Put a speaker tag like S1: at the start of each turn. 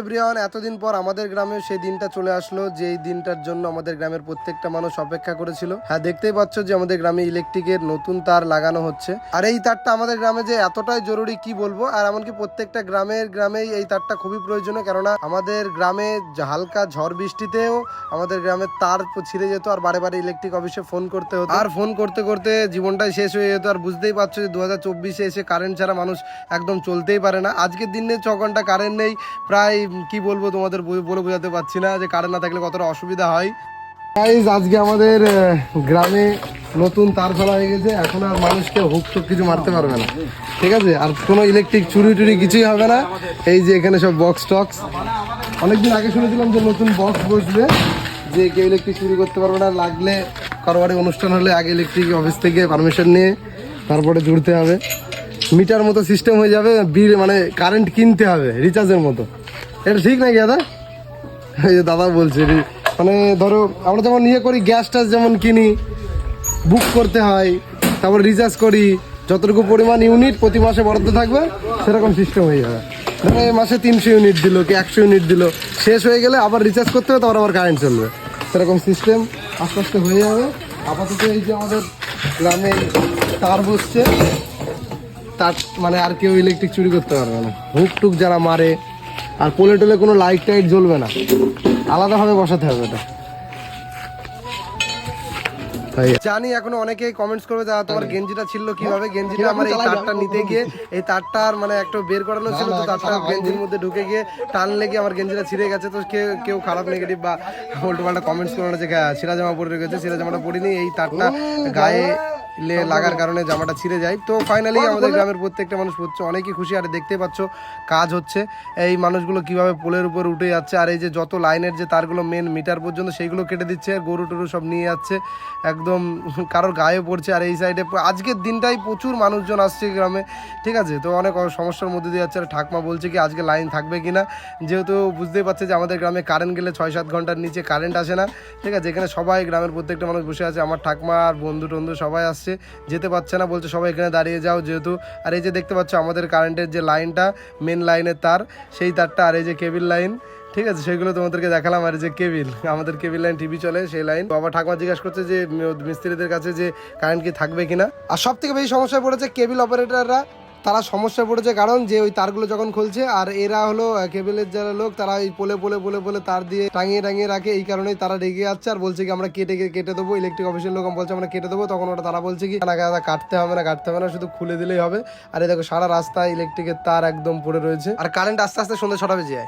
S1: Everyone, এতদিন পর আমাদের গ্রামে সেই দিনটা চলে আসলো যে এই দিনটার জন্য আমাদের গ্রামের প্রত্যেকটা মানুষ অপেক্ষা করেছিল। হ্যাঁ দেখতেই পাচ্ছ যে আমাদের গ্রামে ইলেকট্রিকের নতুন তার লাগানো হচ্ছে। আর এই তারটা আমাদের গ্রামে যে এতটাই জরুরি, কি বলব? আর এমনকি প্রত্যেকটা গ্রামের গ্রামেই এই তারটা খুবই প্রয়োজনীয়, কেননা আমাদের গ্রামে হালকা ঝড় বৃষ্টিতেও আমাদের গ্রামের তার ছিঁড়ে যেত, আর বারে বারে ইলেকট্রিক অফিসে ফোন করতে হতো। আর ফোন করতে করতে জীবনটাই শেষ হয়ে যেত, আর বুঝতেই পারছ যে দু হাজার চব্বিশে এসে কারেন্ট ছাড়া মানুষ একদম চলতেই পারে না। আজকের দিনে ছ ঘণ্টা কারেন্ট নেই, প্রায় কি বলব তোমাদের বলে বোঝাতে পারছি না যে কারেন্ট না থাকলে কতটা অসুবিধা হয়। আজকে আমাদের গ্রামে নতুন তার ফেলা হয়ে গেছে। এখন আর মানুষকে হুক টুক কিছু মারতে পারবে না। ঠিক আছে? আর কোনো ইলেকট্রিক চুরি টুরি কিছুই হবে না। এই যে এখানে সব বক্স টক্স অনেকদিন আগে শুনেছিলাম যে নতুন বক্স বসবে, যে কেউ ইলেকট্রিক চুরি করতে পারবে না। লাগলে কারও বাড়ি অনুষ্ঠান হলে আগে ইলেকট্রিক অফিস থেকে পারমিশন নিয়ে তারপরে জুড়তে হবে। মিটার মতো সিস্টেম হয়ে যাবে, বিল মানে কারেন্ট কিনতে হবে রিচার্জের মতো। এটা ঠিক নাকি দাদা? এই যে দাদা বলছে মানে ধরো আমরা যেমন ইয়ে করি, গ্যাস টাস যেমন কিনি বুক করতে হয়, তারপর রিচার্জ করি, যতটুকু পরিমাণ ইউনিট প্রতি মাসে বরাদ্দ থাকবে, সেরকম সিস্টেম হয়ে যাবে। ধরো এই মাসে তিনশো ইউনিট দিল কি একশো ইউনিট দিল, শেষ হয়ে গেলে আবার রিচার্জ করতে হবে, তারপর আবার কারেন্ট চলবে। সেরকম সিস্টেম আস্তে আস্তে হয়ে যাবে। আপাতত এই যে আমাদের গ্রামে তার বসছে, তার মানে আর কেউ ইলেকট্রিক চুরি করতে পারবে না। হুক টুক যারা মারে আর পোলে টোলে কোনো লাইট টাইট জ্বলবে না। আলাদাভাবে বসাতে হবে এটা জানি এখন অনেকেই কমেন্টস করবে দাদা তোমার গেঞ্জিটা ছিল কীভাবে? গেঞ্জিটা আমার এই তারটা নিতে গিয়ে এই তারটার মানে একটা বের করানো ছিল তো তারটা গেঞ্জির মধ্যে ঢুকে গিয়ে টান লেগে আমার গেঞ্জিটা ছিঁড়ে গেছে? তো কেউ কেউ খারাপ নেগেটিভ বা উল্টো পাল্টা কমেন্টস করো না যে হ্যাঁ, ছিঁড়া জামা পরে রেখেছে ছিঁড়া জামাটা পরিনি এই তারটা গায়ে লাগার কারণে জামাটা ছিঁড়ে যায়। তো ফাইনালি আমাদের গ্রামের প্রত্যেকটা মানুষ পড়ছে অনেকই খুশি। আর দেখতে পাচ্ছ কাজ হচ্ছে। এই মানুষগুলো কীভাবে পোলের উপর উঠে যাচ্ছে আর এই যে যত লাইনের যে তারগুলো মেন মিটার পর্যন্ত সেইগুলো কেটে দিচ্ছে গরু টরু সব নিয়ে যাচ্ছে। একদম কারোর গায়ে পড়ছে আর এই সাইডে আজকের দিনটাই প্রচুর মানুষজন আসছে গ্রামে ঠিক আছে? তো অনেক সমস্যার মধ্যে দিয়ে যাচ্ছে। আর ঠাকমা বলছে কি আজকে লাইন থাকবে কিনা? যেহেতু বুঝতেই পারছে যে আমাদের গ্রামে কারেন্ট গেলে ছয় সাত ঘণ্টার নিচে কারেন্ট আসে না ঠিক আছে? এখানে সবাই গ্রামের প্রত্যেকটা মানুষ বসে আছে। আমার ঠাকমা আর বন্ধু টন্ধু সবাই আসছে। যেতে পারছে না, বলছে সবাই এখানে দাঁড়িয়ে যাও যেহেতু। আর এই যে দেখতে পাচ্ছ আমাদের কারেন্টের যে লাইনটা মেন লাইনের তার, সেই তারটা আর এই যে কেবিল লাইন ঠিক আছে? সেগুলো তোমাদেরকে দেখালাম, আর যে কেবিল আমাদের কেবিল লাইন টিভি চলে সেই লাইন বাবা ঠাকুমা জিজ্ঞাসা করছে যে মিস্ত্রিদের কাছে যে কারেন্ট কি থাকবে কিনা। আর সব থেকে বেশি সমস্যায় পড়েছে কেবিল অপারেটররা তারা সমস্যা পড়েছে কারণ যে ওই তারগুলো যখন খুলছে আর এরা হলো কেবেলের যারা লোক, তারা ওই পোলে পোলে পোলে পোলে তার দিয়ে টাঙিয়ে টাঙিয়ে রাখে। এই কারণেই তারা রেগে যাচ্ছে আর বলছে কি, আমরা কেটে কেটে- দেবো ইলেকট্রিক অফিসের লোক বলছে আমরা কেটে দেবো। তখন ওটা তারা বলছে কি, না কাটতে হবে না, কাটতে হবে না, শুধু খুলে দিলেই হবে। আর এই দেখো, সারা রাস্তায় ইলেকট্রিকের তার একদম পড়ে রয়েছে। আর কারেন্ট আস্তে আস্তে সন্ধ্যা ছটা বেজে যায়।